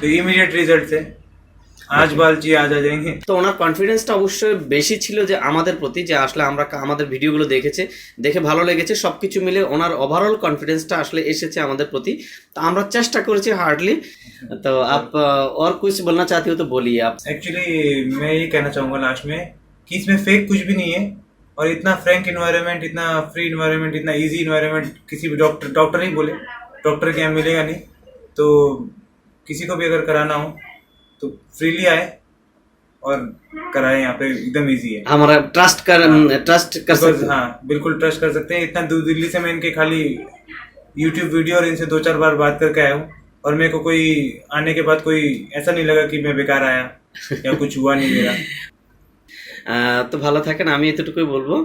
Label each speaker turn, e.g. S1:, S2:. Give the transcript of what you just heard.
S1: तो immediate result थे आज बाल चाहिए आज आ जाएंगे
S2: তো ওনার কনফিডেন্সটা অবশ্যই বেশি ছিল যে আমাদের প্রতি যে আসলে আমরা কা- আমাদের ভিডিওগুলো দেখেছে দেখে ভালো লেগেছে সব কিছু মিলে ওনার ওভারঅল কনফিডেন্সটা আসলে এসেছে আমাদের প্রতি তো আমরা চেষ্টা করেছি হার্ডলি তো আপ और कुछ बोलना चाहती हो तो बोलिए आप
S1: एक्चुअली मैं ये कहना चाहूँगा लास्ट में कि इसमें फेक कुछ भी नहीं है और इतना फ्रैंक इन्वायरमेंट इतना फ्री इन्वायरमेंट इतना इजी इन्वायरमेंट किसी भी डॉक्टर डॉक्टर ही बोले डॉक्टर के यहाँ मिलेगा नहीं तो किसी को भी अगर कराना हो तो फ्रीली आए और कराए यहाँ पे एकदम इजी है
S2: हमारा ट्रस्ट कर ट्रस्ट कर
S1: Because,
S2: सकते हैं
S1: हाँ बिल्कुल ट्रस्ट कर सकते हैं इतना दूर दिल्ली से मैं इनके खाली यूट्यूब वीडियो और इनसे दो चार बार बात करके आया हूँ और मेरे को कोई आने के बाद कोई ऐसा नहीं लगा कि मैं बेकार आया या कुछ हुआ नहीं मेरा
S2: আহ, তো ভালো থাকেন আমি এতটুকুই বলবো